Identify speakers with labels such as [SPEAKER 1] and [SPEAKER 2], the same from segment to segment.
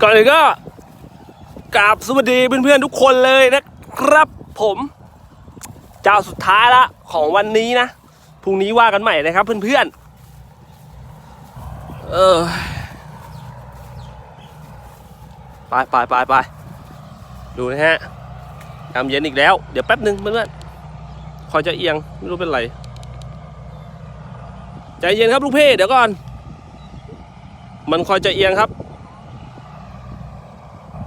[SPEAKER 1] ก่อนอื่นก็กราบสวัสดีเพื่อนๆทุกคนเลยนะครับผมเจ้าสุดท้ายละของวันนี้นะพรุ่งนี้ว่ากันใหม่นะครับเพื่อนๆเออไปไปไปไปดูนะฮะยามเย็นอีกแล้ว เดี๋ยวแป๊บหนึ่งเพื่อนๆคอยจะเอียงไม่รู้เป็นไรใจเย็นครับลูกเพ่เดี๋ยวก่อน มันคอยจะเอียงครับ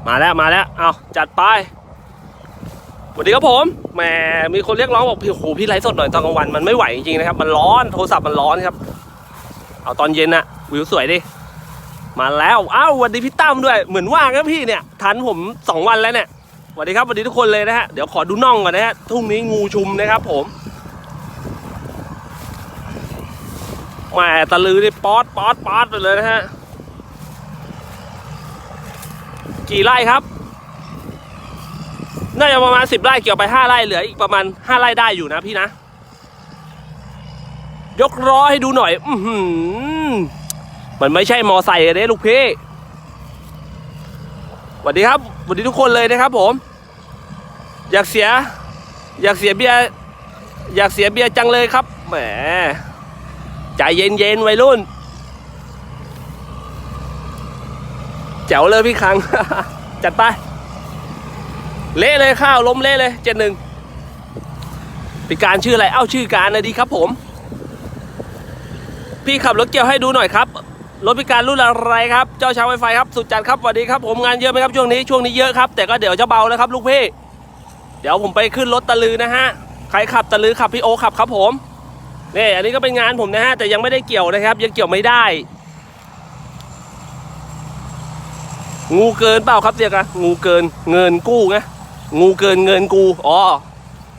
[SPEAKER 1] มาแล้วมาแล้วเอาจัดไปสวัสดีครับผมแหมมีคนเรียกร้องบอกพี่โหพี่ไลฟ์สดหน่อยตอนกลางวันมันไม่ไหวจริงๆนะครับ มันร้อนโทรศัพท์มันร้อนครับ เอาตอนเย็นอะวิวสวยดิมาแล้วอ้าวสวัสดีพี่ตั้มด้วยเหมือนว่างนะพี่เนี่ยทันผมสองวันแล้วเนี่ยสวัสดีครับสวัสดีทุกคนเลยนะฮะเดี๋ยวขอดูน่องก่อนนะฮะทุ่งนี้งูชุมนะครับ ผมแหมตะลือนี่ป๊อดป๊อดป๊อดไปเลยนะฮะ กี่ไร่ครับ น่าจะประมาณสิบไร่เกี่ยวไปห้าไร่เหลืออีกประมาณห้าไร่ได้อยู่นะพี่นะ ยกล้อให้ดูหน่อย อือหือมันไม่ใช่มอไซค์เด้ลูกพี่สวัสดีครับสวัสดีทุกคนเลยนะครับ ผม อยากเสีย อยากเสียเบียร์อยากเสียเบียร์จังเลยครับแหมใจเย็นๆวัยรุ่น แจ๋วเลยพี่คัง จัดไป เละเลยข้าวล้มเละเลยเจ็ดหนึ่งพี่การชื่ออะไร เอ้าชื่อการนะดีครับผม พี่ขับรถเกี่ยวให้ดูหน่อยครับ รถพิการรุ่นอะไรครับ เจ้าชาวไวไฟครับ สุดจัดครับสวัสดีครับ ผมงานเยอะไหมครับช่วงนี้ ช่วงนี้เยอะครับ แต่ก็เดี๋ยวจะเบาแล้วครับ ลูกพี่ เดี๋ยวผมไปขึ้นรถตะลือนะฮะ ใครขับตะลือขับพี่โอขับครับผมนี่อันนี้ก็เป็นงานผมนะฮะ แต่ยังไม่ได้เกี่ยวนะครับ ยังเกี่ยวไม่ได้ งูเกินเปล่าครับเดียกะงูเกินเงินกู้ไงงูเกินเงินกูอ๋อ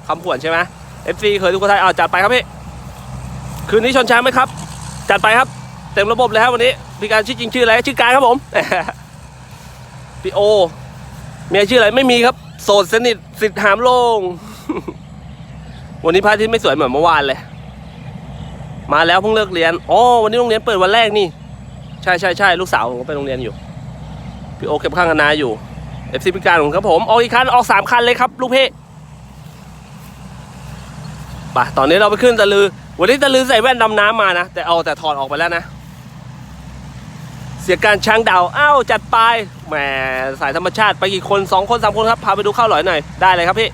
[SPEAKER 1] คำขวัญใช่ไหม FC เคยทุกคนไทยเอาจัดไปครับพี่คืนนี้ชนช้างไหมครับ จัดไปครับ เต็มระบบเลยครับวันนี้พี่การชื่อจริงชื่ออะไรชื่อการครับผมพี่โอเมียชื่ออะไรไม่มีครับ โสดสนิทสิทธิ์หามโลง วันนี้พระอาทิตย์ไม่สวยเหมือนเมื่อวานเลย มาแล้วเพิ่งเลิกเรียนอ๋อวันนี้โรงเรียนเปิดวันแรกนี่ ใช่ใช่ใช่ลูกสาวผมก็ไปโรงเรียนอยู่ พี่โอเก็บข้างคณะอยู่ FC พิการของครับผมออกอีกคันออกสามคันเลยครับลูกเพ่ไปตอนนี้เราไปขึ้นตะลือ วันนี้ตะลือใส่แว่นดำน้ำมานะ แต่เอาแต่ถอดออกไปแล้วนะ เสียการช้างดาวอ้าวจัดไปแหมสายธรรมชาติไปกี่คนสองคนสามคนครับพาไปดูข้าวหลอยหน่อยได้เลยครับพี่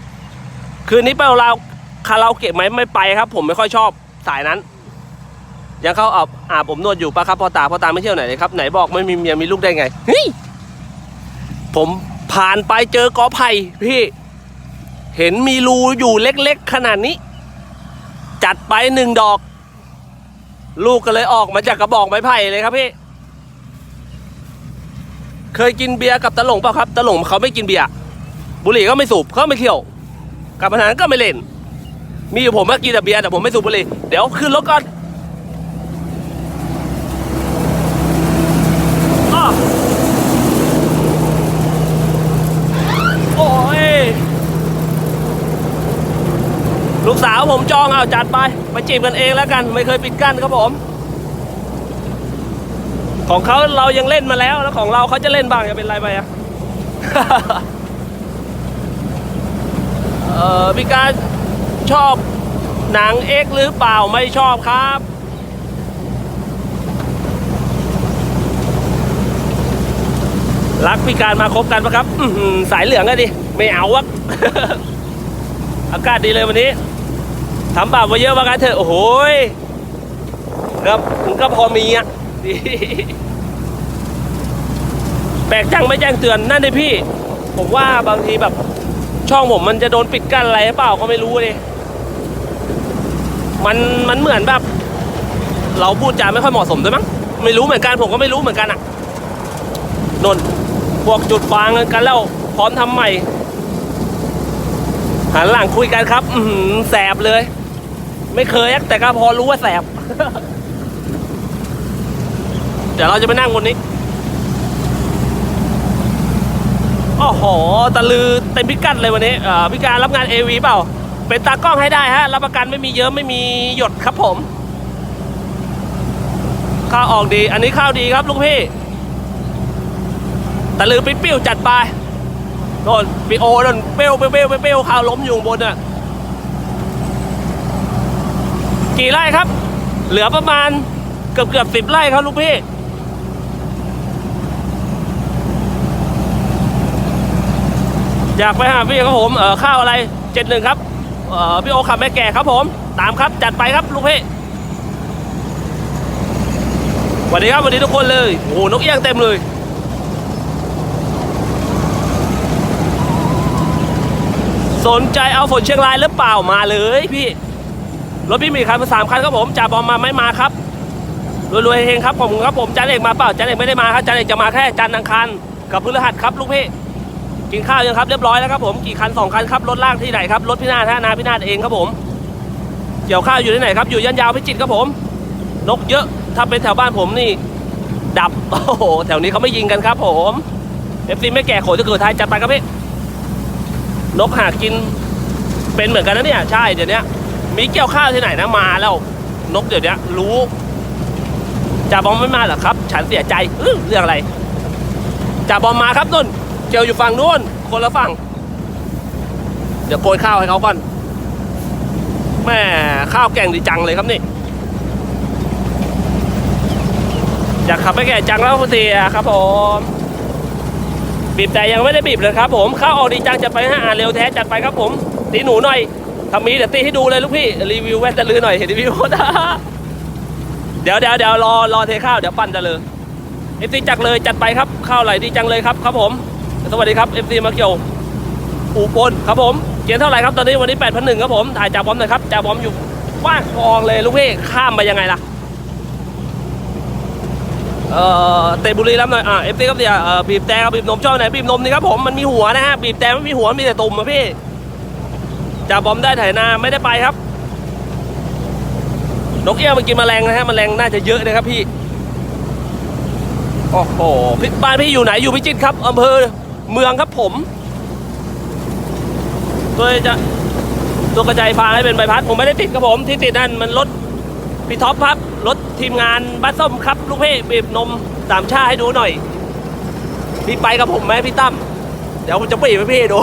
[SPEAKER 1] คืนนี้ไปเราคาราโอเกะไหมไม่ไปครับ ผมไม่ค่อยชอบสายนั้น ยังเข้าอาบอาบผมนวดอยู่ปะครับพ่อตาพ่อตาไม่เที่ยวไหนเลยครับไหนบอกไม่มีเมียมีลูกได้ไงเฮ้ย ผมผ่านไปเจอกอไผ่พี่ เห็นมีรูอยู่เล็กๆ ขนาดนี้ จัดไปหนึ่งดอก ลูกก็เลยออกมาจากกระบอกไม้ไผ่เลยครับพี่ เคยกินเบียร์กับตะหลงเปล่าครับตะหลงเขาไม่กินเบียร์บุหรี่ก็ไม่สูบเขาไม่เที่ยว กับพนันก็ไม่เล่น มีอยู่ผมก็กินแต่เบียร์แต่ผมไม่สูบบุหรี่เดี๋ยวขึ้นรถก่อนอ้อ โอ้ย ลูกสาวผมจองเอาจัดไป ไปจีบกันเองแล้วกัน ไม่เคยปิดกั้นครับผม ของเขาเรายังเล่นมาแล้ว แล้วของเราเขาจะเล่นบ้างจะเป็นไรไปอะเออพี่การชอบหนังเอ็กหรือเปล่าไม่ชอบครับรักพิการมาคบกันปะครับสายเหลืองอะดิ ไม่เอาวะ อากาศดีเลยวันนี้ ทำบาปมาเยอะว่ากันเถอะโอ้โหยก็มันก็พอมีอะดีแปลกจังไม่แจ้งเตือนนั่นเลยพี่ ผมว่าบางทีแบบ ช่องผมมันจะโดนปิดกั้นอะไรหรือเปล่าก็ไม่รู้เลยมันมันเหมือนแบบ เราพูดจาไม่ค่อยเหมาะสมด้วยมั้งไม่รู้เหมือนกันผมก็ไม่รู้เหมือนกันอะนนพวกจุดฟางกันแล้วพร้อมทำใหม่หันหลังคุยกันครับอืแสบเลย ไม่เคยแต่ก็พอรู้ว่าแสบ เดี๋ยวเราจะไปนั่งบนนี้โอ้โหตะลือเต็มพิกัดเลยวันนี้เอ่อพิการรับงาน AV เปล่า เป็นตากล้องให้ได้ฮะ รับประกันไม่มีเยอะไม่มีหยดครับผม ข้าวออกดี อันนี้ข้าวดีครับลูกพี่ตะลือปิ๊บปิ้วจัดไปโดนปีโอโดนเปี้ยวเปี้ยวเปี้ยวข้าวล้มอยู่บนน่ะ กี่ไร่ครับ เหลือประมาณเกือบเกือบสิบไร่ครับลูกพี่ อยากไปหาพี่ครับผมเออข้าวอะไรเจ็ดหนึ่งครับเออพี่โอขับแม่แก่ครับผม ตามครับจัดไปครับลูกพี่สวัสดีครับสวัสดีทุกคนเลยโอ้โหนกเอี้ยงเต็มเลยสนใจเอาฝนเชียงรายหรือเปล่ามาเลยพี่ รถพี่มีคันมาสามคันครับผมจ่าบอมมาไม่มาครับรวยๆเฮงครับผมครับผมจันเอกมาเปล่าจันเอกไม่ได้มาครับจันเอกจะมาแค่จันทร์อังคารกับพฤหัสครับลูกพี่กินข้าวยังครับเรียบร้อยแล้วครับผมกี่คันสองคันครับรถลากที่ไหนครับรถพินาท่านาพินาเองครับผมเกี่ยวข้าวอยู่ที่ไหนครับอยู่ยันยาวพิจิตรครับผมนกเยอะถ้าเป็นแถวบ้านผมนี่ ดับโอ้โหแถวนี้เขาไม่ยิงกันครับ ผมเอฟซีไม่แก่โขจะเกิดไทยจัดไปครับพี่นกหากินเป็นเหมือนกันนะเนี่ยใช่เดี๋ยวนี้ มีเกี่ยวข้าวที่ไหนนะมาแล้ว นกเดี๋ยวนี้รู้จ่าบอมไม่มาเหรอครับ ฉันเสียใจเรื่องอะไรจ่าบอมมาครับนุ่นเจียวอยู่ฝั่งนู้นคนละฝั่ง เดี๋ยวโกยข้าวให้เขาก่อนแม่ข้าวแกงดีจังเลยครับนี่อยากขับไปแก่จังแล้วเสียครับผมบีบแต่ยังไม่ได้บีบเลยครับผมข้าวออกดีจังจัดไปให้อ่านเร็วแท้จัดไปครับผมตีหนูหน่อย ถ้ามีเดี๋ยวตีให้ดูเลยลูกพี่รีวิวแว่นตะลือหน่อยเห็นรีวิวนะเดี๋ยวเดี๋ยวเดี๋ยวรอรอเทข้าวเดี๋ยวปั้นตะลือเอฟซีจักเลยจัดไปครับข้าวไหลดีจังเลยครับครับผม สวัสดีครับ FC มาเกี่ยวอูปนครับผมเกียร์เท่าไหร่ครับตอนนี้วันนี้8 0 0ครับผมถ่ายจ่าบอมหน่อยครับจ่าบอมอยู่ว่างกองเลยลูกพี่ข้ามไปยังไงล่ะเอ่อเตะบุรีรัมย์หน่อยอ่า FC ครับเดี๋ยวบีบแต่บีบนมชอบไหนบีบนมนี่ครับผมมันมีหัวนะฮะบีบแต่ไม่มีหัวมีแต่ตุ่มอะพี่ จ่าบอมได้ไถนาไม่ได้ไปครับ นกเอี้ยงมันกินแมลงนะฮะแมลงน่าจะเยอะนะครับพี่ โอ้โหพี่บ้านพี่อยู่ไหนอยู่พิจิตรครับอำเภอเมืองครับผม ตัวจะตัวกระจายฟางให้เป็นใบพัด ผมไม่ได้ติดครับผม ที่ติดนั่นมันรถพี่ท็อปครับรถทีมงานบ้านส้มครับ ลูกเพ่บีบนมสามชาให้ดูหน่อย พี่ไปกับผมไหมพี่ตั้มเดี๋ยวผมจะบีบให้พี่ดู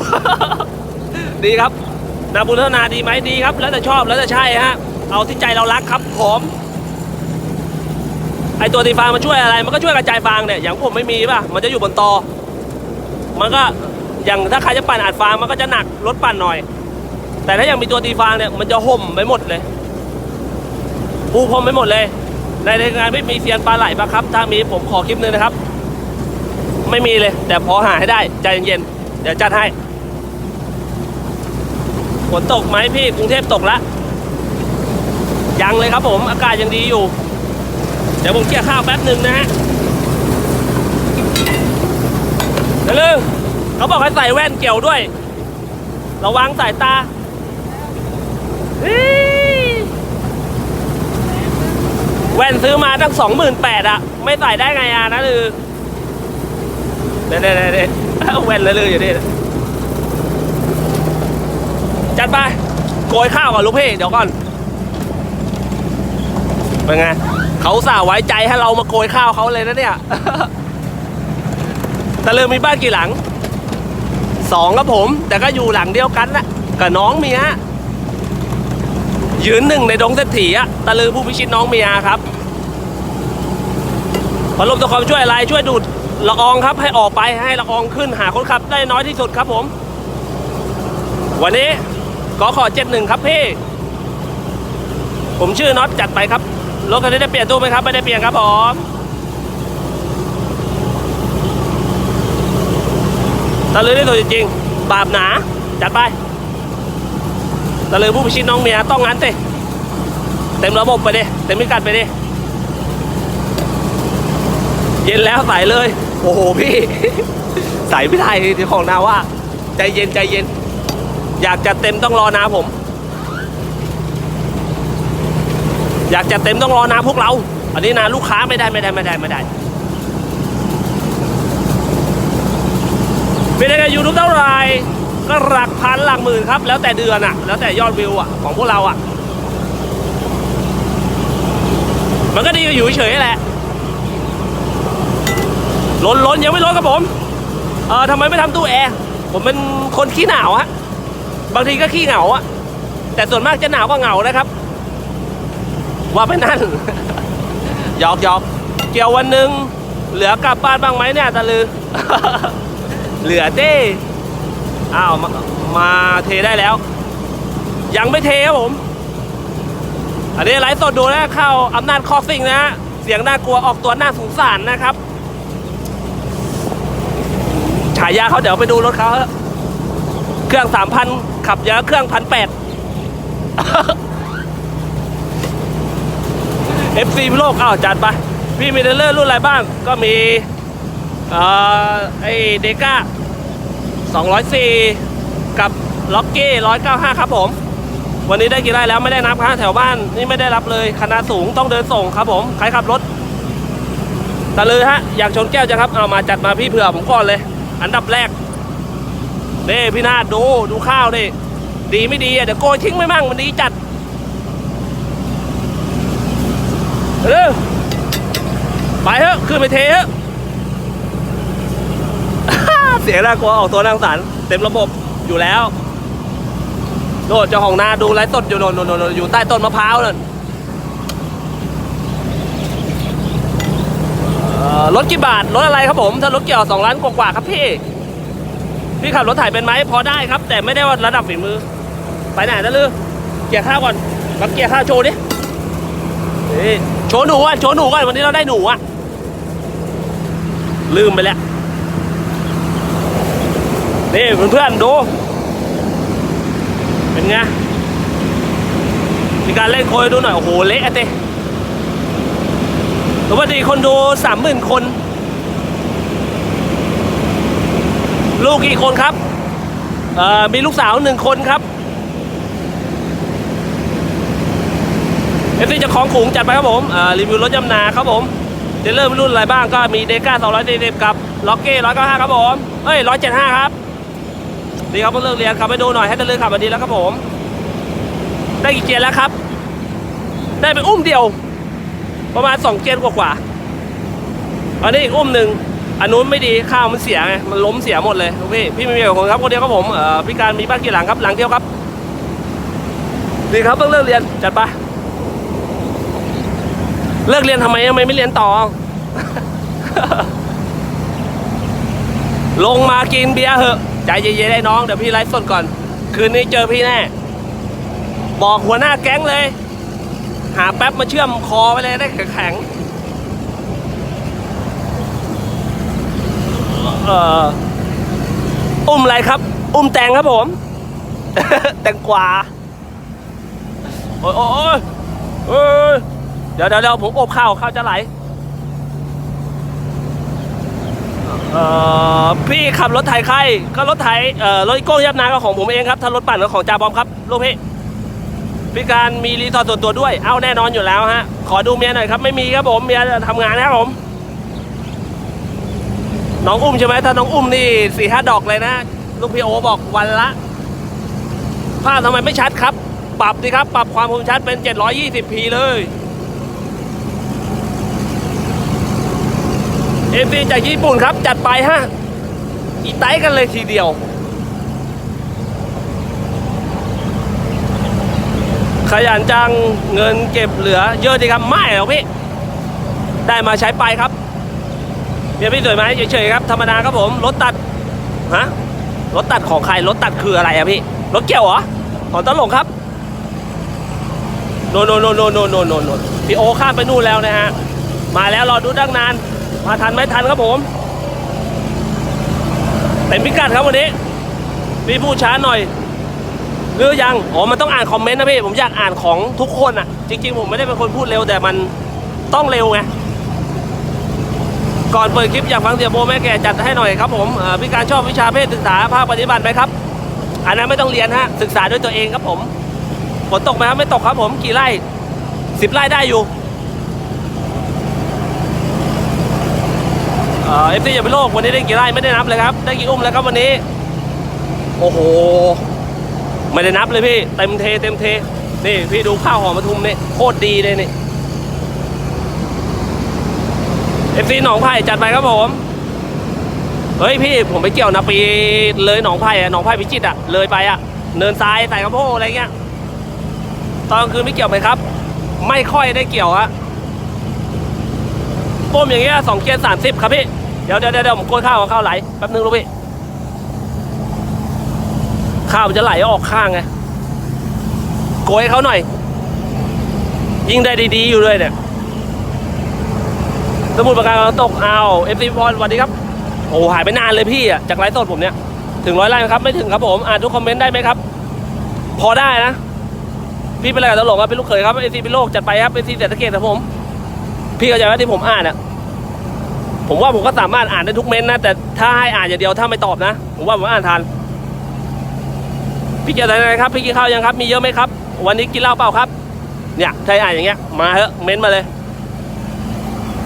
[SPEAKER 1] ดีครับ นาบุญพัฒนาดีไหมดีครับ แล้วแต่ชอบแล้วแต่ใช่ฮะเอาที่ใจเรารักครับผมไอตัวตีฟางมันช่วยอะไร มันก็ช่วยกระจายฟางเนี่ยอย่างผมไม่มีป่ะมันจะอยู่บนตอ มันก็อย่างถ้าใครจะปั่นอัดฟางมันก็จะหนักรถปั่นหน่อย แต่ถ้ายังมีตัวตีฟางเนี่ยมันจะห่มไปหมดเลยปูพรมไปหมดเลย ในรายงานไม่มีเซียนปลาไหลปะครับ ถ้ามีผมขอคลิปหนึงนะครับ ไม่มีเลย แต่พอหาให้ได้ใจเย็นๆเดี๋ยวจัดให้ ฝนตกไหมพี่กรุงเทพตกละยังเลยครับผมอากาศยังดีอยู่ เดี๋ยวผมเกี่ยข้าวแป๊บหนึ่งนะฮะเดี๋ยวลืมเขาบอกให้ใส่แว่นเกี่ยวด้วย ระวังสายตาแว่นซื้อมาตั้งสองหมื่นแปดอะไม่ใส่ได้ไงอะนะลือเดี๋ยวเดี๋ยวเดี๋ยวเดี๋ยวแว่นเลยลืออยู่นี่ จัดไปโกยข้าวก่อนลูกพี่เดี๋ยวก่อนเป็นไงเขาสาไว้ใจให้เรามาโกยข้าวเขาเลยนะเนี่ยตะเลือมีบ้านกี่หลังสองครับผม แต่ก็อยู่หลังเดียวกันนะกับน้องเมียยืนหนึ่งในดงเศรษฐีอะตะลือผู้พิชิตน้องเมียครับพัดลมตะคอมช่วยอะไรช่วยดูดละอองครับ ให้ออกไปให้ละอองขึ้นหาคนขับได้น้อยที่สุดครับผม วันนี้ ก็ขอเจ็ดหนึ่งครับพี่ ผมชื่อน็อตจัดไปครับ รถคันนี้ได้เปลี่ยนตู้ไหมครับ ไม่ได้เปลี่ยนครับผมตะลือได้ตัวจริงๆ บาปหนา จัดไปตะลือผู้พิชิตน้องเมียต้องงั้นเตเต็มระบบไปดิ เต็มพิกัดไปดิ เย็นแล้วใส่เลย โอ้โหพี่ ใส่ไม่ได้ที่ของนาว่า ใจเย็นใจเย็น อยากจะเต็มต้องรอนาผม อยากจะเต็มต้องรอนาพวกเรา อันนี้นาลูกค้าไม่ได้ไม่ได้ไม่ได้ไม่ได้เป็นยังไงยูทูบเท่าไหร่ก็หลักพันหลักหมื่นครับ แล้วแต่เดือนอะแล้วแต่ยอดวิวอะของพวกเราอะมันก็ดีกว่าอยู่เฉยๆแหละล้นล้นยังไม่ล้นครับผม เออทำไมไม่ทำตู้แอร์ ผมเป็นคนขี้หนาวฮะ บางทีก็ขี้เหงาอะแต่ส่วนมากจะหนาวกว่าเหงานะครับ ว่าไปนั่นหยอกหยอกเกี่ยววันหนึ่งเหลือกลับบ้านบ้างไหมเนี่ยตะลือ เหลือเต้อ้าวมามาเทได้แล้ว ยังไม่เทครับผม อันนี้ไลฟ์สดดูนะเข้าอำนาจคอซิ่งนะฮะเสียงน่ากลัวออกตัวน่าสงสารนะครับฉายาเขาเดี๋ยวไปดูรถเขาเครื่องสามพัน ขับเยอะเครื่องพันแปด FC พิโลกอ้าวจัดไปพี่มีเทรลเลอร์รุ่นอะไรบ้าง ก็มีเอ่อไอเดก้า204 กับล็อกเก้195 ครับผม วันนี้ได้กี่ไร่แล้วไม่ได้นับครับแถวบ้านนี่ไม่ได้รับเลยคณะสูงต้องเดินส่งครับผมใครขับรถตะลือฮะ อยากชนแก้วจะครับ เอามาจัดมาพี่เผื่อผมก่อนเลย อันดับแรก เด้พี่นาดดูดูข้าวดิดีไม่ดีอะเดี๋ยวโกยทิ้งไม่มั่งมันดีจัดเร็วไปเถอะขึ้นไปเทเถอะเสียงน่ากลัวออกตัวนางสารเต็มระบบอยู่แล้วโดดเจ้าของนาดูไลฟ์สดอยู่โนนโนนโนนอยู่ใต้ต้นมะพร้าวนั่นรถกี่บาทรถอะไรครับผม ถ้ารถเกี่ยวสองล้านกว่าๆครับพี่ พี่ขับรถถ่ายเป็นไหมพอได้ครับ แต่ไม่ได้ว่าระดับฝีมือ ไปไหนนะลือเกียร์ข้าวก่อนรับเกียร์ข้าวโชว์ดินี่โชว์หนูอะโชว์หนูก่อนวันนี้เราได้หนูอะลืมไปแล้วนี่เพื่อนๆดู เป็นไงมีการเล่นโคยดูหน่อย โอ้โห เละอะเต้สวัสดีคนดูสามหมื่นคน ลูกกี่คนครับมีลูกสาวหนึ่งคนครับเอฟซีจะของขุงจัดไปครับผมรีวิวรถยำนาครับผมจะเริ่มรุ่นอะไรบ้างก็มีเดก้า240กับล็อกเก้195ครับผมเอ้ย175ครับดีครับเพิ่งเลิกเรียนขับไปดูหน่อยให้ตะลือขับมาดีแล้วครับผม ได้กี่เกียร์แล้วครับ ได้ไปอุ้มเดียว ประมาณสองเกียร์กว่าๆอันนี้อีกอุ้มหนึ่ง อันนู้นไม่ดีข้าวมันเสียไงมันล้มเสียหมดเลยพี่พี่ไม่มีกับคนครับคนเดียวครับผมเอ่อพี่การมีบ้านกี่หลังครับหลังเดียวครับ ดีครับเพิ่งเลิกเรียนจัดไปเลิกเรียนทำไมทำไมไม่เรียนต่อ ลงมากินเบียร์เหอะใจเย็นๆได้น้องเดี๋ยวพี่ไลฟ์สดก่อน คืนนี้เจอพี่แน่ บอกหัวหน้าแก๊งเลย หาแป๊บมาเชื่อมคอไปเลยได้แข็งๆ อุ้มอะไรครับ อุ้มแตงครับผม แตงกวาโอ้ยโอ้ยโอ้ยเดี๋ยวเดี๋ยวเดี๋ยวผมอบข้าวข้าวจะไหลเอ่อพี่ขับรถไถใครก็รถไถเอ่อรถอีโก้ยับนาก็ของผมเองครับถ้ารถปั่นก็ของจ่าบอมครับลูกพี่พี่การมีรีสอร์ทส่วนตัวด้วย เอาแน่นอนอยู่แล้วฮะ ขอดูเมียหน่อยครับ ไม่มีครับผมเมียทำงานนะครับผม น้องอุ้มใช่ไหมถ้าน้องอุ้มนี่สี่ห้าดอกเลยนะลูกพี่โอบอกวันละ ภาพทำไมไม่ชัดครับ ปรับดิครับ ปรับความคมชัดเป็น 720p เลย เอฟซีจากญี่ปุ่นครับ จัดไปฮะอีไต้กันเลยทีเดียว ขยันจังเงินเก็บเหลือเยอะดีครับ ไม่หรอกพี่ ได้มาใช้ไปครับ เมียพี่สวยไหมเฉยๆครับธรรมดาครับผมรถตัดฮะรถตัดของใครรถตัดคืออะไรอะพี่รถเกี่ยวเหรอของตลกครับโนโนโนโนโนโนโนโนพี่โอข้ามไปนู่นแล้วนะฮะมาแล้วรอดูตั้งนาน มาทันไม่ทันครับผมเต็มพิกัดครับวันนี้พี่พูดช้าหน่อยหรือยังอ๋อมันต้องอ่านคอมเมนต์นะพี่ผมอยากอ่านของทุกคนอะจริง ๆ ผมไม่ได้เป็นคนพูดเร็วแต่มันต้องเร็วไง ก่อนเปิดคลิปอยากฟังเสียโบแม่แก่จัดให้หน่อยครับผมพี่การชอบวิชาเพศศึกษาภาคปฏิบัติไหมครับ อันนั้นไม่ต้องเรียนฮะศึกษาด้วยตัวเองครับผมฝนตกไหมครับไม่ตกครับผมกี่ไร่สิบไร่ได้อยู่เอฟซีอย่าไปโลกวันนี้ได้กี่ไร่ไม่ได้นับเลยครับ ได้กี่อุ้มแล้วครับวันนี้ โอ้โห ไม่ได้นับเลยพี่ เต็มเทเต็มเท นี่พี่ดูข้าวหอมปทุมนี่โคตรดีเลยนี่ เอฟซีหนองไผ่จัดไปครับผม เฮ้ยพี่ผมไปเกี่ยวนะปีเลยหนองไผ่อะหนองไผ่พิจิตอะเลยไปอะเนินทรายใส่กระโพกอะไรเงี้ย ตอนกลางคืนไม่เกี่ยวไหมครับ ไม่ค่อยได้เกี่ยวฮะป้มอย่างเงี้ยสองเกียร์สามสิบครับพี่ เดี๋ยวเดี๋ยวเดี๋ยวผมกนข้าวข้าวไหลแป๊บนึงลูกพี่ ข้าวมันจะไหลออกข้างไงโกยเขาหน่อย ยิงได้ดีๆอยู่เลยเนี่ย สมุดประการกำลังตกเอาเอฟซีพรสวัสดีครับ โอ้หายไปนานเลยพี่อะจากไลฟ์สดผมเนี่ย ถึงร้อยไลค์ครับ ไม่ถึงครับผมอ่านทุกคอมเมนต์ได้ไหมครับ พอได้นะ พี่เป็นอะไรกับตลกครับเป็นลูกเขยครับเอซีเป็นโลกจัดไปครับเอซีเศรษฐกิจครับผม พี่เข้าใจว่าที่ผมอ่านอะผมว่าผมก็สามารถอ่านได้ทุกเม้นต์นะ แต่ถ้าให้อ่านอย่างเดียวถ้าไม่ตอบนะ ผมว่าผมอ่านทันพี่เกียรติอะไรครับ พี่กินข้าวยังครับ มีเยอะไหมครับ วันนี้กินเหล้าเปล่าครับ เนี่ยให้อ่านอย่างเงี้ย มาเถอะ เม้นต์มาเลย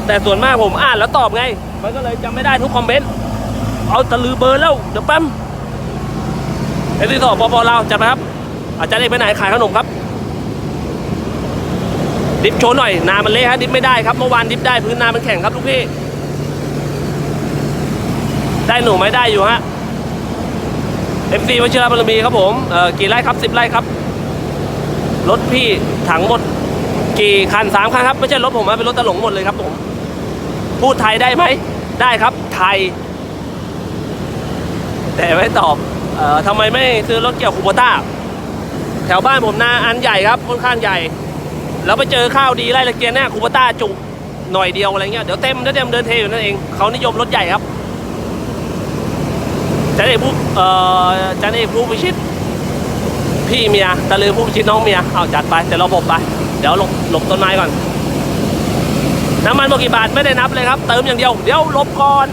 [SPEAKER 1] แต่ส่วนมากผมอ่านแล้วตอบไง มันก็เลยจำไม่ได้ทุกคอมเมนต์ เอาตะลือเบอร์แล้ว เดี๋ยวแป๊มเอซีสอบปปเราวจัดไปครับ อาจารย์เอกไปไหนขายขนมครับ ดิฟโชว์หน่อยนามันเละฮะดิฟไม่ได้ครับ เมื่อวานดิฟได้พื้นนามันแข็งครับลูกพี่ ได้หนูไหมได้อยู่ฮะเอฟซีวชิระบารมีครับผมเอ่อกี่ไร่ครับสิบไร่ครับ รถพี่ถังหมด กี่คันสามคันครับ ไม่ใช่รถผมนะเป็นรถตะหลงหมดเลยครับผม พูดไทยได้ไหม ได้ครับไทย แต่ไม่ตอบเอ่อทำไมไม่ซื้อรถเกี่ยวคูโบต้า แถวบ้านผมนาอันใหญ่ครับค่อนข้างใหญ่ แล้วไปเจอข้าวดีไล่ละเกียร์เนี่ยคูโบต้าจุหน่อยเดียวอะไรเงี้ยเดี๋ยวเต็มเดี๋ยวเต็มเดินเทอยู่นั่นเองเขานิยมรถใหญ่ครับจันเอกผู้เอ่อจันเอกผู้พิชิตพี่เมียตะลือผู้พิชิตน้องเมียเอาจัดไปแต่เราบบไป เดี๋ยวหลบหลบต้นไม้ก่อน น้ำมันหมดกี่บาทไม่ได้นับเลยครับ เติมอย่างเดียว เดี๋ยวลบก่อน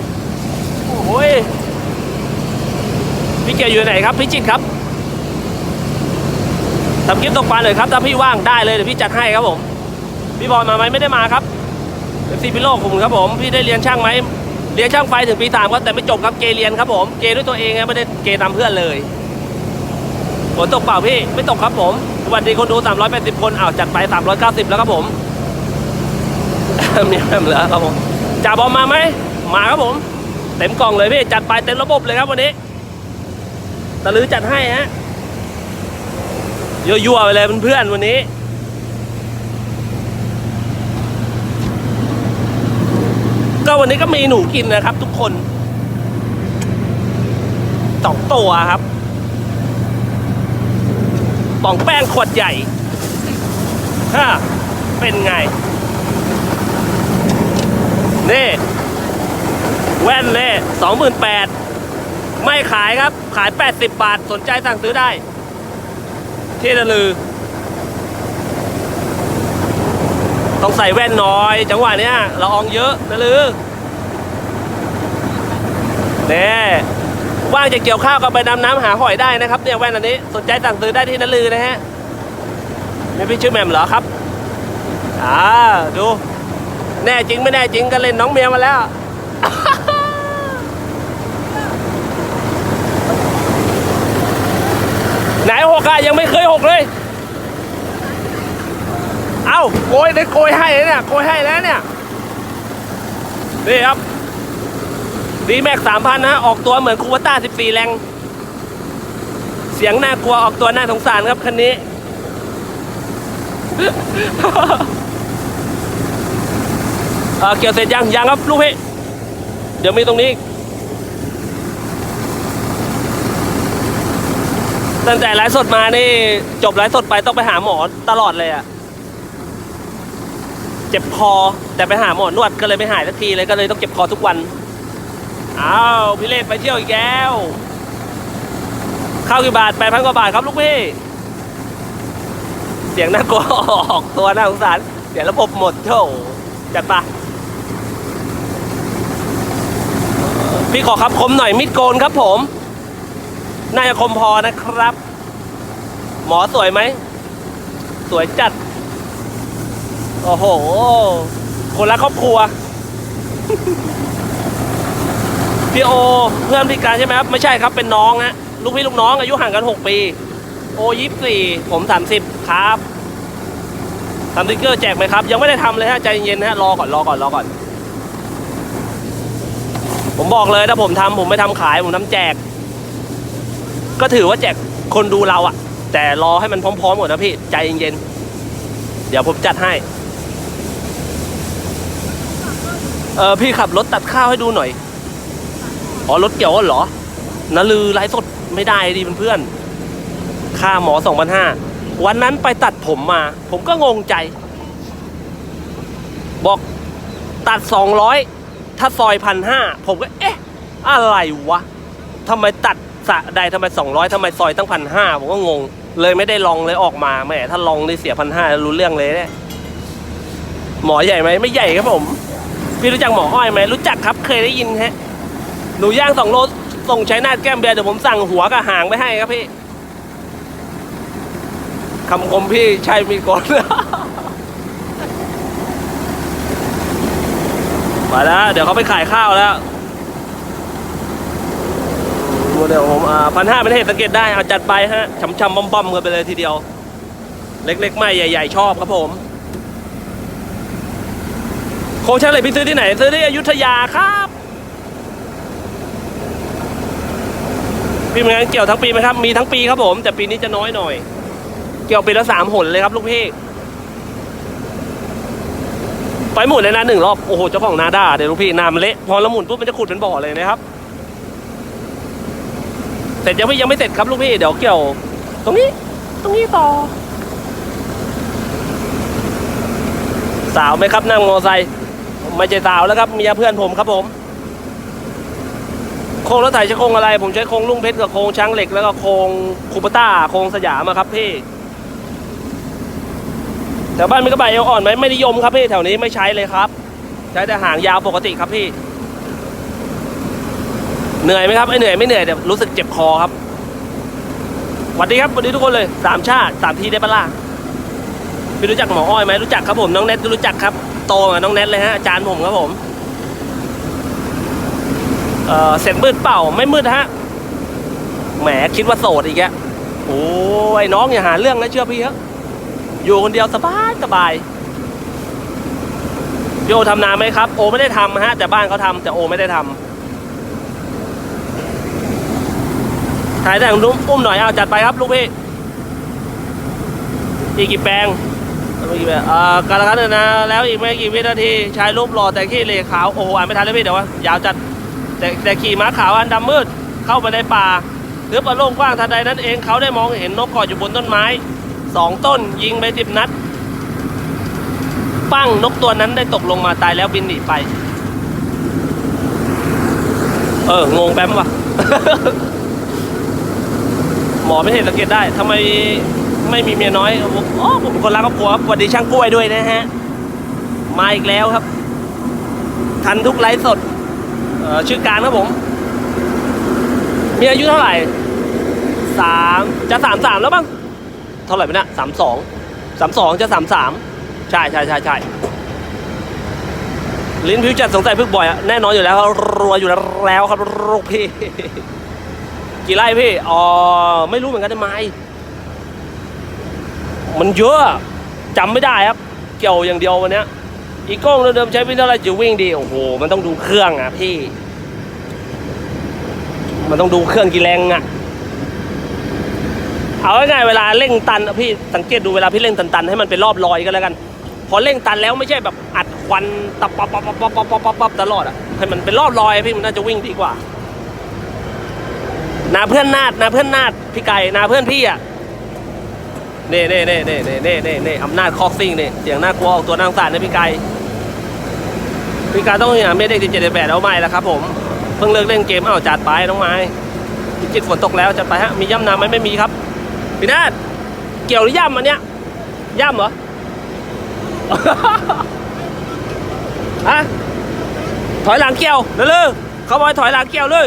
[SPEAKER 1] โอ้ยพี่เกียร์อยู่ไหนครับพิจิตครับทำคลิปตกปลาเลยครับ ถ้าพี่ว่างได้เลยเดี๋ยวพี่จัดให้ครับผม พี่บอลมาไหมไม่ได้มาครับเอฟซีพิโลกผมครับผม พี่ได้เรียนช่างไหมเรียนช่างไฟถึงปีสามครับแต่ไม่จบครับเกเรียนครับผม เกด้วยตัวเองครับไม่ได้เกตามเพื่อนเลยฝนตกเปล่าพี่ไม่ตกครับผมสวัสดีคนดู 380 คนอ้าวจัดไป 390 แล้วครับผม มีแม่เหลือครับผมจ่าบอมมาไหมมาครับผม เต็มกล่องเลยพี่จัดไปเต็มระบบเลยครับวันนี้ตะลือจัดให้ฮะยั่วๆไปเลยเพื่อนๆวันนี้ก็วันนี้ก็มีหนูกินนะครับ ทุกคนสองตัวครับป่องแป้งขวดใหญ่ฮะเป็นไง นี่ แว่นเล่สองหมื่นแปดไม่ขายครับ ขายแปดสิบบาท สนใจสั่งซื้อได้ ที่ตะลือ ต้องใส่แว่นน้อย จังหวะเนี้ยละอองเยอะตะลือเน่ว่างจะเกี่ยวข้าวก็ไปดำน้ำหาหอยได้นะครับ เนี่ยแว่นอันนี้ สนใจสั่งซื้อได้ที่นัลือนะฮะนี่พี่ชื่อแหม่มเหรอครับ อ่า ดู แน่จริงไม่แน่จริงก็เล่นน้องเมียมาแล้ว ไหนหกอะยังไม่เคยหกเลย เอ้าโกยได้โกยให้เลยเนี่ยโกยให้แล้วเนี่ย นี่ครับ ดีแม็กสามพันนะออกตัวเหมือนคูวต้าสิบสี่แรง เสียงน่ากลัวออกตัวน่าสงสารครับคันนี้ เออเกี่ยวเสร็จยังยังครับลูกพี่เดี๋ยวมีตรงนี้ ตั้งแต่ไลฟ์สดมานี่จบไลฟ์สดไปต้องไปหาหมอตลอดเลยอะเจ็บคอแต่ไปหาหมอนวดก็เลยไม่หายสักทีเลยก็เลยต้องเจ็บคอทุกวันอ้าวพี่เล็กไปเที่ยวอีกแล้วข้าวกี่บาทแปดพันกว่าบาทครับลูกพี่เสียงน่ากลัวออกตัวน่าสงสารเสียงระบบหมดโถจัดปะ พี่ขอคำคมหน่อยมิดโกนครับผม น่าจะคมพอนะครับ หมอสวยไหม สวยจัด โอ้โห คนละครอบครัว พี่โอเพื่อนพี่การใช่ไหมครับ ไม่ใช่ครับเป็นน้องฮะ ลูกพี่ลูกน้องอายุห่างกัน 6 ปี โอยี่สี่ผมสามสิบครับทำติ๊กเกอร์แจกไหมครับ ยังไม่ได้ทำเลยฮะ ใจเย็นฮะ รอก่อนรอก่อนรอก่อน ผมบอกเลยถ้าผมทำผมไม่ทำขายผมทำแจก ก็ถือว่าแจกคนดูเราอะแต่รอให้มันพร้อมๆก่อนนะพี่ใจเย็นๆเดี๋ยวผมจัดให้เออพี่ขับรถตัดข้าวให้ดูหน่อยอ๋อรถเกี่ยวเหรอนลือไลฟ์สดไม่ได้ดิเพื่อนๆค่าหมอสองพันห้าวันนั้นไปตัดผมมา ผมก็งงใจ บอกตัดสองร้อย ถ้าซอยพันห้าผมก็เอ๊ะ อะไรวะทำไมตัดสะใดทำไมสองร้อยทำไมซอยตั้งพันห้าผมก็งง เลยไม่ได้ลองเลยออกมาแหมถ้าลองได้เสียพันห้ารู้เรื่องเลยเนี่ยหมอใหญ่ไหมไม่ใหญ่ครับผม พี่รู้จักหมออ้อยไหมรู้จักครับเคยได้ยินฮะหนูย่างสองโลส่งใช้นาทแก้มเบียร์เดี๋ยวผมสั่งหัวกับหางไปให้ครับพี่คำคมพี่ใช่มีก่อน มาแล้ว เดี๋ยวเขาไปขายข้าวแล้วเดียวผมอ่าพันห้าเป็นเหตุสังเกตได้เอาจัดไปฮะช้ำๆบ้อมๆกันไปเลยทีเดียว เล็กๆไม่ใหญ่ ๆ ชอบครับผมโครงช่างเหล็กพี่ซื้อที่ไหน ซื้อที่อยุธยาครับพี่มีงานเกี่ยวทั้งปีไหมครับ มีทั้งปีครับผม แต่ปีนี้จะน้อยหน่อย เกี่ยวปีละสามหนเลยครับลูกพี่ ไปหมุนเลยนะหนึ่งรอบ โอ้โห เจ้าของนาด้าเดี๋ยวลูกพี่น้ำมันเละ พอละหมุนปุ๊บมันจะขุดเป็นบ่อเลยนะครับ เสร็จยังไม่ยังไม่เสร็จครับลูกพี่ เดี๋ยวเกี่ยว ตรงนี้ ตรงนี้ต่อ สาวไหมครับนั่งมอไซค์ไม่ใช่สาวแล้วครับเมียเพื่อนผมครับผมโครงรถไถใช้โครงอะไร ผมใช้โครงลุงเพชรกับโครงช้างเหล็กแล้วก็โครงคูปต้าโครงสยามครับพี่ แถวบ้านมีกระบะเอวอ่อนไหมไม่นิยมครับพี่แถวนี้ไม่ใช้เลยครับ ใช้แต่หางยาวปกติครับพี่ เหนื่อยไหมครับไม่เหนื่อยไม่เหนื่อยแต่รู้สึกเจ็บคอครับสวัสดีครับสวัสดีทุกคนเลยสามชาติสามทีได้ปะล่ะพี่รู้จักหมออ้อยไหมรู้จักครับผมน้องเน็ตก็รู้จักครับโตกับน้องเน็ตเลยฮะอาจารย์ผมครับผมเออเสร็จมืดเปล่าไม่มืดฮะแหมคิดว่าโสดอีกแกโอ้ยน้องอย่าหาเรื่องนะเชื่อพี่ครับ อยู่คนเดียวสบายสบายพี่โอทำนาไหมครับ โอไม่ได้ทำฮะ แต่บ้านเขาทำแต่โอไม่ได้ทำถ่ายแต่งนุ่มอุ้มหน่อยเอาจัดไปครับลูกพี่อีกกี่แปลงไม่กี่แบบอ่าการละครั้งหนึ่งนะ แล้วอีกไม่กี่วินาทีชายรูปหล่อแต่ขี้เหลขาวโอ้อ่านไม่ทันเลยพี่เดี๋ยววะยาวจัดแต่แต่ขี่ม้าขาวอันดำมืดเข้าไปในป่าหรือป่าโล่งกว้างทันใดนั้นเองเขาได้มองเห็นนกเกาะอยู่บนต้นไม้ สองต้นยิงไปสิบนัด ปั้งนกตัวนั้นได้ตกลงมาตายแล้วบินหนีไป เออ งงแป๊มวะหมอไม่เห็นสังเกตได้ทำไมไม่มีเมียน้อยผมอ๋อผมคนรักครอบครัวครับสวัสดีช่างกล้วยด้วยนะฮะ มาอีกแล้วครับ ทันทุกไลฟ์สดชื่อการครับผม มีอายุเท่าไหร่สามจะสามสามแล้วบ้าง เท่าไหร่ไปนะสามสองสามสองจะสามสามใช่ใช่ใช่ใช่ลิ้นผิวจัดสงสัยพึกบ่อยอะแน่นอนอยู่แล้วครับรัวอยู่แล้วครับลูกพี่ กี่ไร่พี่อ๋อไม่รู้เหมือนกันได้ไหมมันเยอะจำไม่ได้ครับ เกี่ยวอย่างเดียววันนี้อีกกล้องเดิมๆใช้วิ่งเท่าไรจะวิ่งดีโอ้โหมันต้องดูเครื่องอะพี่ มันต้องดูเครื่องกี่แรงอะ เอาง่ายๆเวลาเร่งตันอะพี่สังเกตดูเวลาพี่เร่งตันๆให้มันเป็นรอบลอยก็แล้วกัน พอเร่งตันแล้วไม่ใช่แบบอัดควันตับปับปับปับปับปบปบตลอดอะให้มันเป็นรอบลอยอะพี่มันน่าจะวิ่งดีกว่านาเพื่อนนาดนาเพื่อนนาดพี่ไก่นาเพื่อนพี่อะเน่เน่เน่เน่เน่เน่เน่เน่อำนาจคอกซิ่งเน่เสียงน่ากลัวออกตัวนางสารนะพี่ไก่พี่ไก่ต้องอย่างไม่ได้ติดเจ็ดแปดเอาไม่แล้วครับผมเพิ่งเลิกเล่นเกมเอาจัดไปน้องไม้พิจิตฝนตกแล้วจัดไปฮะมีย่ำน้ำไหมไม่มีครับ พี่นาดเกี่ยวหรือย่ำอันเนี้ยย่ำเหรอฮะถอยหลังเกี่ยวเร็วๆเขาบอกถอยหลังเกี่ยวเลย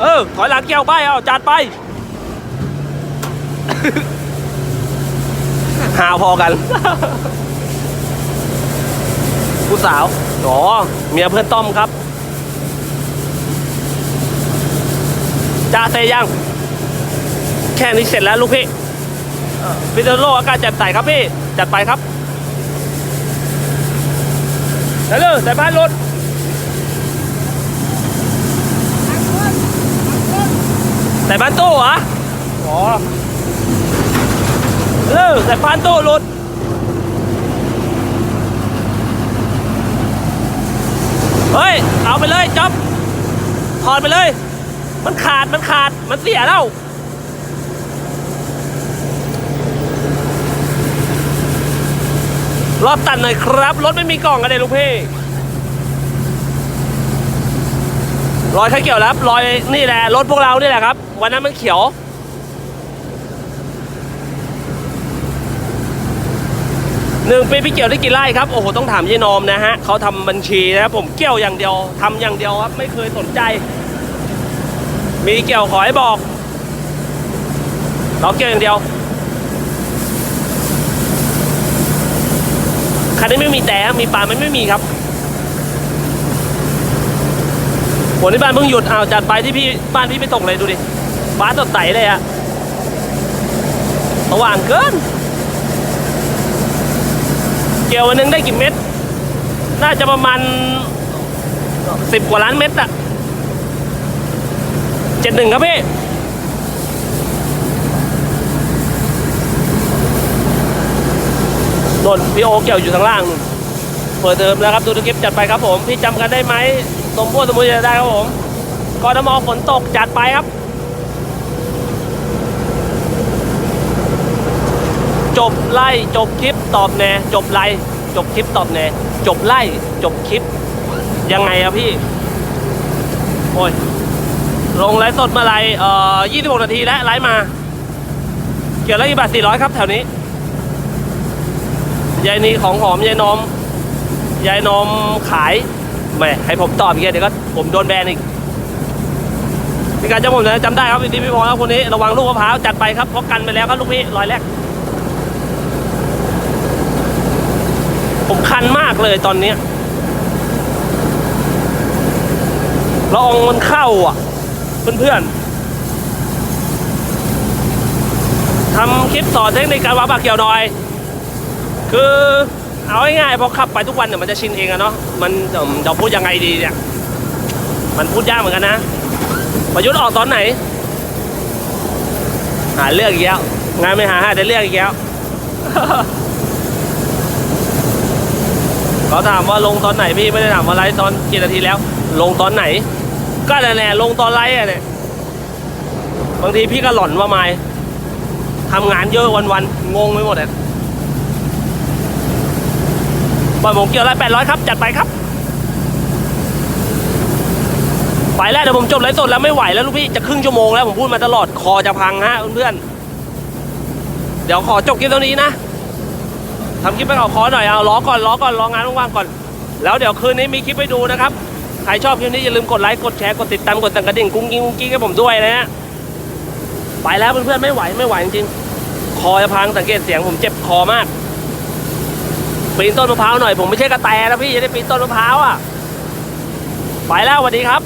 [SPEAKER 1] เออถอยหลังเกี่ยวไปเอาจัดไปหาพอกัน ผู้สาวอ๋อเมียเพื่อนต้อมครับจ้าเซยัง แค่นี้เสร็จแล้วลูกพี่พิซซ่โลอากาศจัดใส่ครับพี่ จัดไปครับใส่เลใส่บ้านรถใส่บ้านตู้เหรอออเลิกใส่บ้านตู้รถเฮ้ย เอาไปเลยจ๊อบถอดไปเลย มันขาดมันขาดมันเสียแล้ว รอบตัดหน่อยครับ รถไม่มีกล่องกันเลยลูกพี่รอยใครเกี่ยวแล้วรับรอยนี่แหละรถพวกเรานี่แหละครับ วันนั้นมันเขียว หนึ่งปีพี่เกี่ยวได้กี่ไร่ครับ โอ้โห ต้องถามยายนอมนะฮะเขาทำบัญชีนะครับผมเกี่ยวอย่างเดียวทำอย่างเดียวครับ ไม่เคยสนใจ มีเกี่ยวขอให้บอก เราเกี่ยวอย่างเดียว นี้ไม่มีแต่มีปลามันไม่มีครับฝนที่บ้านเพิ่งหยุดเอาจัดไปที่พี่บ้านพี่ไม่ตกเลยดูดิฟ้าสดใสเลยอะสว่างเกิน เกี่ยววันหนึงได้กี่เม็ด น่าจะประมาณสิบกว่าล้านเม็ดอะเจ็ดหนึ่งครับพี่ นนพี่โอเกี่ยวอยู่ทางล่างนู่นเปิดเทอมแล้วครับ ดูทุกคลิปจัดไปครับผมพี่จำกันได้ไหมสมบูรณ์สมบูรณ์จะได้ครับผมกรทมฝนตกจัดไปครับ จบไล่จบคลิปตอบแน่จบไล่จบคลิปตอบแน่จบไล่จบคลิป ยังไงอะพี่ โอ้ย ลงไลฟ์สดเมื่อไหรเอ่อ26 นาทีแล้วไลฟ์มา เกี่ยวแล้วกี่บาท400 ครับแถวนี้ ยายนีของหอมยายนมยายนมขายแหม่ให้ผมตอบอีกเดี๋ยวก็ผมโดนแบนอีกมีการจำผมนะจำได้ครับพี่พี่พอครับคนนี้ระวังลูกมะพร้าวจัดไปครับเพราะกันไปแล้วครับลูกพี่รอยแรก ผมคันมากเลยตอนนี้ละอองมันเข้าอะ เพื่อนๆทำคลิปสอนเทคนิคการวางปากเกี่ยวหน่อย คือเอาง่ายๆพอขับไปทุกวันเนี่ยมันจะชินเองอะเนาะมันเอิ่มจะพูดยังไงดีเนี่ย มันพูดยากเหมือนกันนะประยุทธ์ออกตอนไหน หาเรื่องอีกแล้วงานไม่หาหาแต่เรื่องอีกแล้วเขาถามว่าลงตอนไหนพี่ไม่ได้ถามว่าไลฟ์ตอนกี่นาทีแล้ว ลงตอนไหน ก็แน่ๆลงตอนไลฟ์อะเนี่ยบางทีพี่ก็หล่อนว่าไม่ทำงานเยอะวันๆงงไปหมดเลย ปล่อยหมงเกี่ยวละแปดร้อยครับ จัดไปครับ ไปแล้วเดี๋ยวผมจบไลฟ์สดแล้วไม่ไหวแล้วลูกพี่จะครึ่งชั่วโมงแล้วผมพูดมาตลอดคอจะพังฮะเพื่อนเดี๋ยวขอจบคลิปตรงนี้นะทำคลิปไปขอคอหน่อยเอาล้อก่อนล้อก่อนล้องานว่างๆก่อน แล้วเดี๋ยวคืนนี้มีคลิปไปดูนะครับ ใครชอบคลิปนี้อย่าลืมกดไลค์กดแชร์กดติดตามกดสั่นกระดิ่งกุ้งกิ้งกุ้งกิ้งให้ผมด้วยนะฮะไปแล้วเพื่อนๆไม่ไหวไม่ไหวจริงๆคอจะพังสังเกตเสียงผมเจ็บคอมาก ปีนต้นมะพร้าวหน่อยผมไม่ใช่กระแตนะพี่จะได้ปีนต้นมะพร้าวอะ ไปแล้วสวัสดีครับ